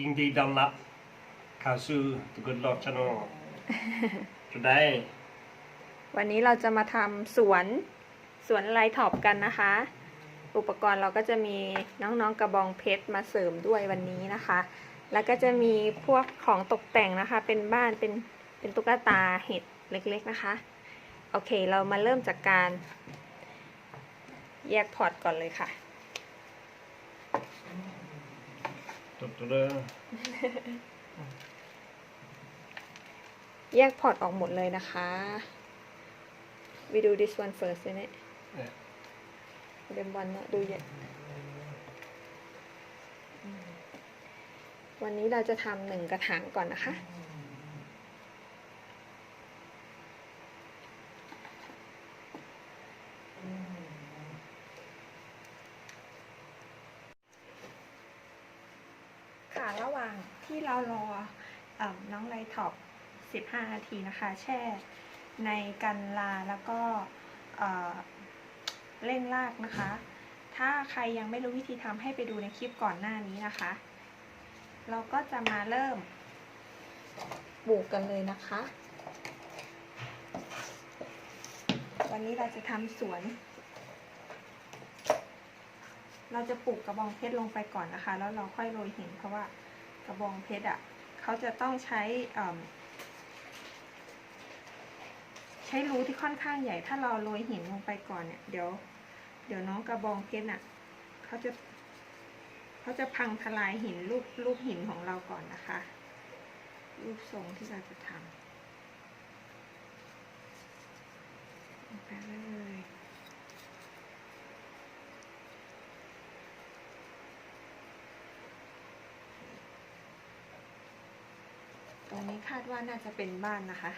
ยินดีต้อนรับเข้าสู่ The Good Lord Channel today วันนี้เราจะมาทำสวนสวนไลท็อปกันนะคะ อุปกรณ์เราก็จะมีน้องๆกระบองเพชรมาเสริมด้วยวันนี้นะคะ แล้วก็จะมีพวกของตกแต่งนะคะ เป็นบ้านเป็นเป็นตุ๊กตาเห็ดเล็กๆนะคะ โอเคเรามาเริ่มจากการแยกพอร์ตก่อนเลยค่ะ ตุ๊ดตุ๊ดแยกพอร์ตออกหมดเลยนะคะ we do this one first เนี่ยเนี่ยเดมวันนะดูเยอะวันนี้เราจะทำหนึ่งกระถางก่อนนะคะ ค่ะ ระหว่างที่เรารออน้องไลท็อป 15 นาทีนะคะ แช่ในกันลาแล้วก็เอ่อเร่งรากนะคะ ถ้าใครยังไม่รู้วิธีทำให้ไปดูในคลิปก่อนหน้านี้นะคะ เราก็จะมาเริ่มปลูกกันเลยนะคะ วันนี้เราจะทำสวน เราจะปลูกกระบองเพชรลงไปก่อนนะคะ แล้วเราค่อยโรยหินเพราะว่ากระบองเพชรอะเขาจะต้องใช้ใช้รูที่ค่อนข้างใหญ่ ถ้าเราโรยหินลงไปก่อนเนี่ยเดี๋ยว เดี๋ยวน้องกระบองเพชรอะเขาจะเขาจะพังทลายหินรูปรูปหินของเราก่อนนะคะ รูปทรงที่เราจะทำไปเลย ตรงนี้คาดว่าน่าจะเป็นบ้านนะคะ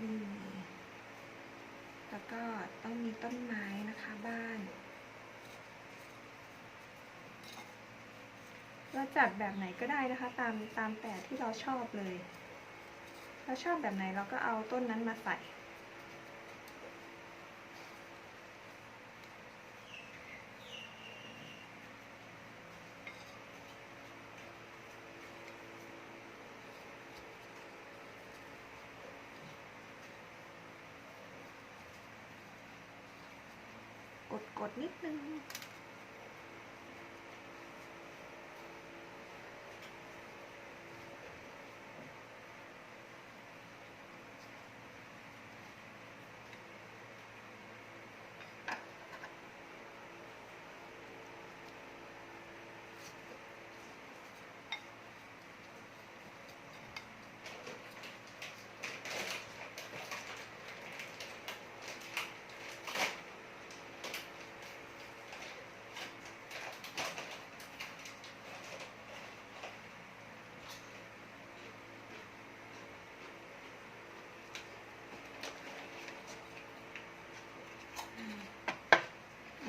นี่แล้วก็ต้องมีต้นไม้นะคะบ้าน เราจัดแบบไหนก็ได้นะคะ ตามตามแต่ที่เราชอบเลย เราชอบแบบไหนเราก็เอาต้นนั้นมาใส่ กดกดนิดนึง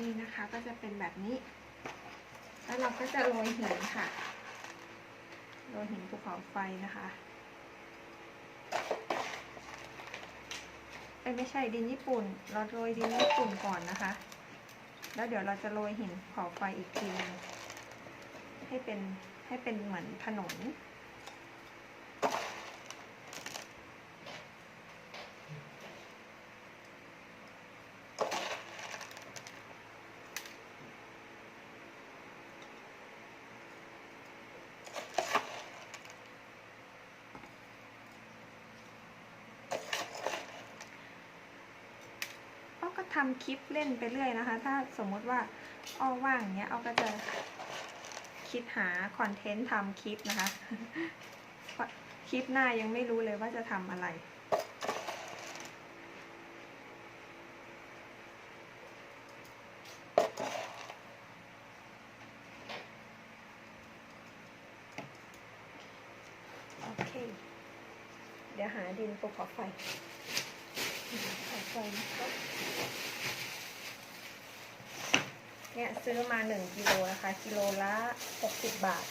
นี่นะคะก็จะเป็นแบบนี้ แล้วเราก็จะโรยหินค่ะ โรยหินภูเขาไฟนะคะเอ้ยไม่ใช่ดินญี่ปุ่น เราโรยดินญี่ปุ่นก่อนนะคะ แล้วเดี๋ยวเราจะโรยหินภูเขาไฟอีกทีนึงให้เป็นให้เป็นเหมือนถนน ทำคลิปเล่นไปเรื่อยนะคะ ถ้าสมมติว่าอ้อว่างเงี้ยอ้อก็จะคิดหาคอนเทนต์ทำคลิปนะคะ คลิปหน้ายังไม่รู้เลยว่าจะทำอะไร โอเค เดี๋ยวหาดินภูขาไฟ เนี่ยซื้อมาหนึ่งกิโลนะคะ กิโลละหกสิบบาท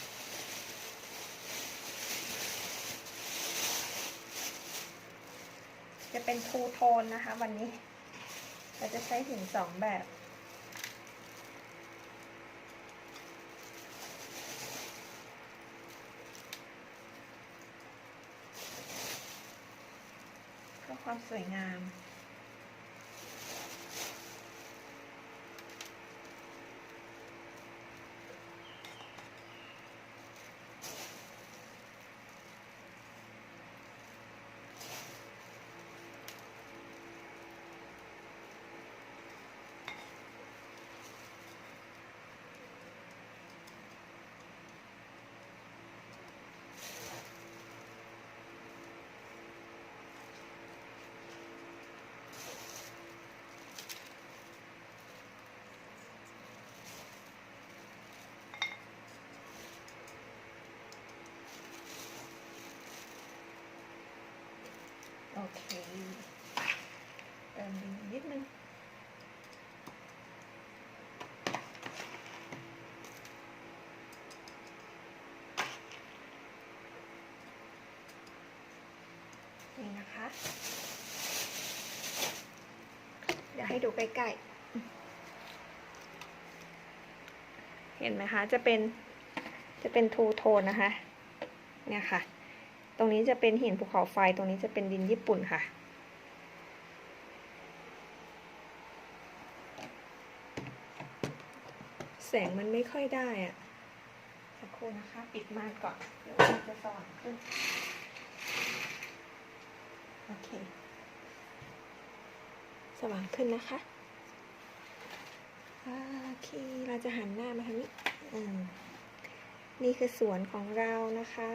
จะเป็นทูโทนนะคะวันนี้ เราจะใช้ถึงสองแบบ ความสวยงาม โอเคเติมดินนิดนึงนี่นะคะ เดี๋ยวให้ดูใกล้ๆ เห็นไหมคะ จะเป็น จะเป็นทูโทนนะคะ เนี่ยค่ะ ตรงนี้จะเป็นหินภูเขาไฟ ตรงนี้จะเป็นดินญี่ปุ่นค่ะ แสงมันไม่ค่อยได้อะสักครู่นะคะ ปิดม่านก่อน เดี๋ยวมันจะสว่างขึ้น โอเค สว่างขึ้นนะคะ โอเค เราจะหันหน้ามาทางนี้อืมนี่คือสวนของเรานะคะ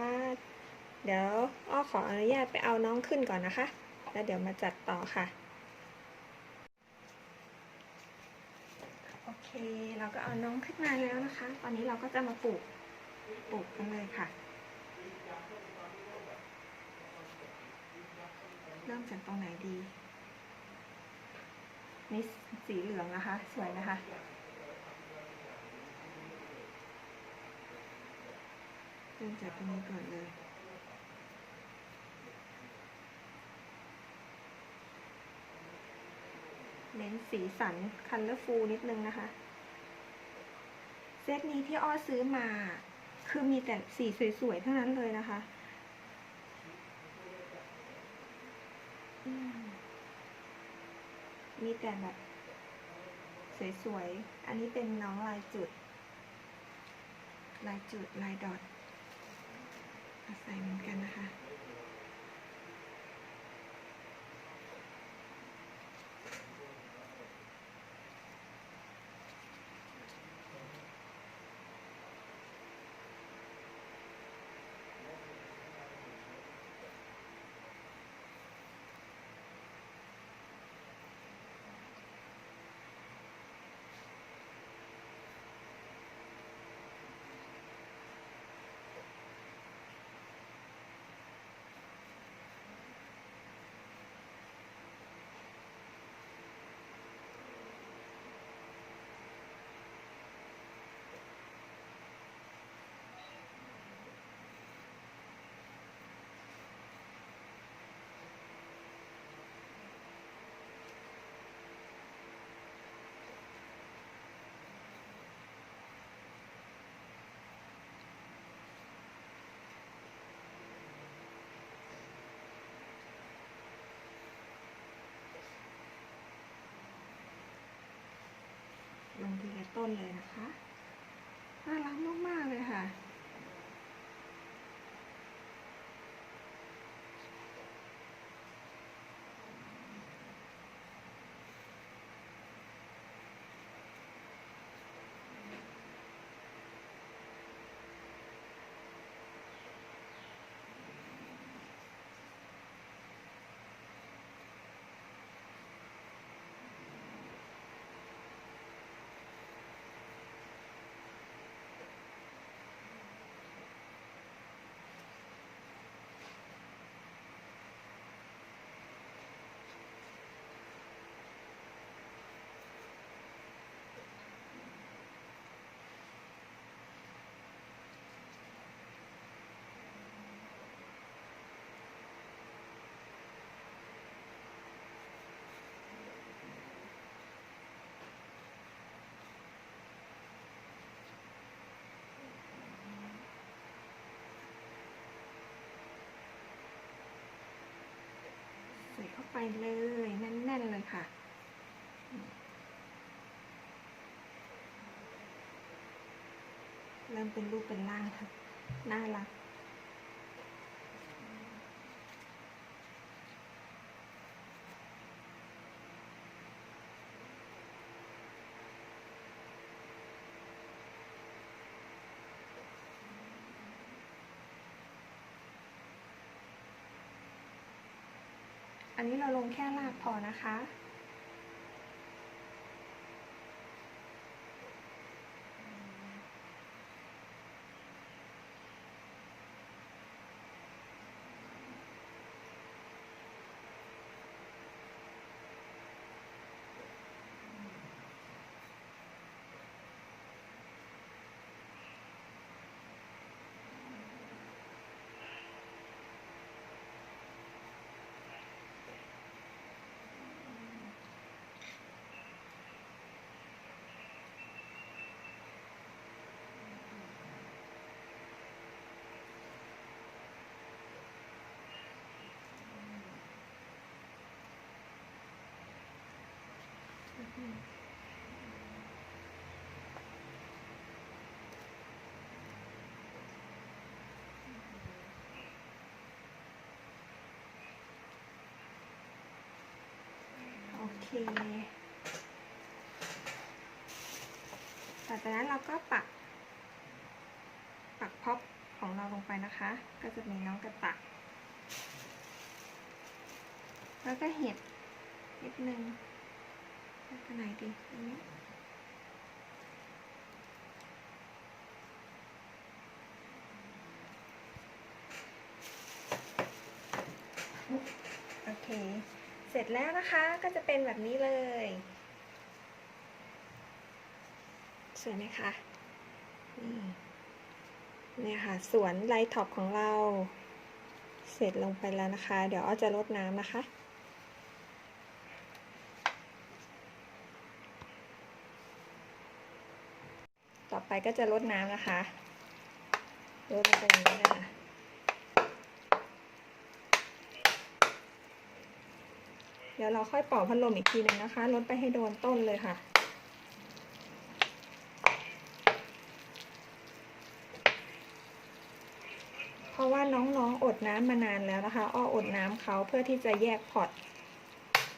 เดี๋ยวอ้อขออนุญาตไปเอาน้องขึ้นก่อนนะคะ แล้วเดี๋ยวมาจัดต่อค่ะ โอเค เราก็เอาน้องขึ้นมาแล้วนะคะ ตอนนี้เราก็จะมาปลูก ปลูกกันเลยค่ะ เริ่มจากตรงไหนดีนี่สีเหลืองนะคะ สวยนะคะเริ่มจากตรงนี้ก่อนเลย เน้นสีสันคันเลอร์ฟูนิดนึงนะคะ เซตนี้ที่อ้อซื้อมา คือมีแต่สีสวยๆทั้งนั้นเลยนะคะมีแต่แบบสวยๆ อันนี้เป็นน้องลายจุด ลายจุดลายดอทใส่เหมือนกันนะคะ ต้นเลยนะคะ น่ารักมากๆเลยค่ะ ไปเลยแน่นๆเลยค่ะเริ่มเป็นรูปเป็นร่างค่ะน่ารัก อันนี้เราลงแค่รากพอนะคะ ต่อจากนั้นเราก็ปัก ปักพ็อปของเราลงไปนะคะ ก็จะมีน้องกระต่ายแล้วก็เห็ดนิดนึงแล้วก็ไหนดีอันนี้ โอเค เส ร็จแล้วนะคะก็จะเป็นแบบนี้เลยสวยไหมคะนี่เนี่ยค่ะ สวนไลท์ท็อปของเรา เสร็จลงไปแล้วนะคะ เดี๋ยวอ้อจะลดน้ำนะคะ ต่อไปก็จะลดน้ำนะคะลดลงไปอย่างนี้เลยค่ะ เดี๋ยวเราค่อยเป่าพัดลมอีกทีหนึ่งนะคะลดไปให้โดนต้นเลยค่ะ เพราะว่าน้องๆอดน้ำมานานแล้วนะคะ อ้ออดน้ำเขาเพื่อที่จะแยกพอร์ต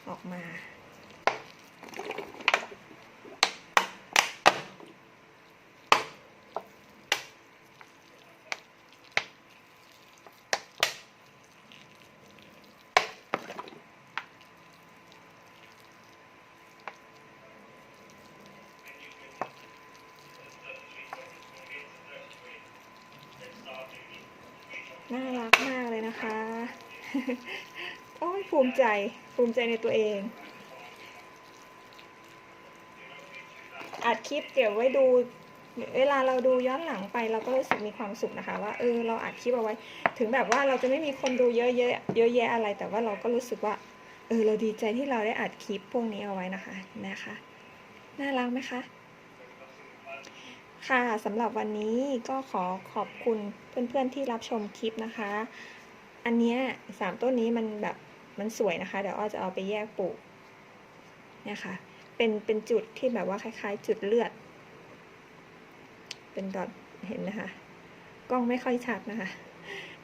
ออกมา น่ารักมากเลยนะคะ โอ้ยภูมิใจ ภูมิใจในตัวเอง อัดคลิปเก็บไว้ดู เวลาเราดูย้อนหลังไปเราก็รู้สึกมีความสุขนะคะ ว่าเออเราอัดคลิปเอาไว้ ถึงแบบว่าเราจะไม่มีคนดูเยอะๆเยอะแยะอะไร แต่ว่าเราก็รู้สึกว่า เออเราดีใจที่เราได้อัดคลิปพวกนี้เอาไว้นะคะนะคะ น่ารักไหมคะ ค่ะสำหรับวันนี้ก็ขอขอบคุณเพื่อนๆที่รับชมคลิปนะคะ อันเนี้ยสามต้นนี้มันแบบมันสวยนะคะ เดี๋ยวอ้อจะเอาไปแยกปลูกเนี่ยค่ะ เป็นเป็นจุดที่แบบว่าคล้าย ๆ จุดเลือด เป็นดอทเห็นนะคะ กล้องไม่ค่อยชัดนะคะ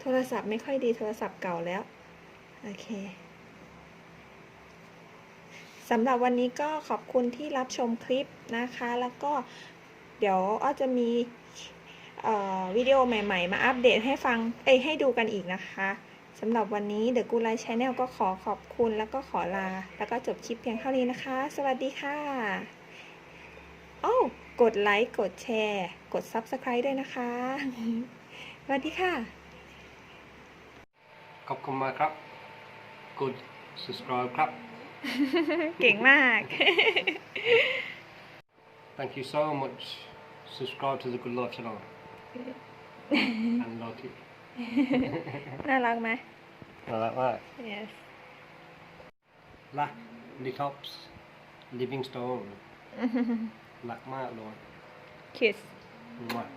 โทรศัพท์ไม่ค่อยดีโทรศัพท์เก่าแล้ว โอเคสำหรับวันนี้ก็ขอบคุณที่รับชมคลิปนะคะ แล้วก็ เดี๋ยวอ้อจะมีเอ่อวิดีโอใหม่ๆ มาอัปเดตให้ฟัง เอ้ยให้ดูกันอีกนะคะสำหรับวันนี้ The Good Life Channel ก็ขอขอบคุณแล้วก็ขอลา แล้วก็จบคลิปเพียงเท่านี้นะคะ สวัสดีค่ะโอ้ากดไลค์กดแชร์ กด Subscribe ด้วยนะคะ สวัสดีค่ะ ขอบคุณมากครับ กด subscribe ครับ เก่งมาก Thank you so much subscribe to the Good Life channel and like it น่ารักไหมน่ารักมาก yes รักลิคอปส์ Livingstone รักมากเลย kiss มาก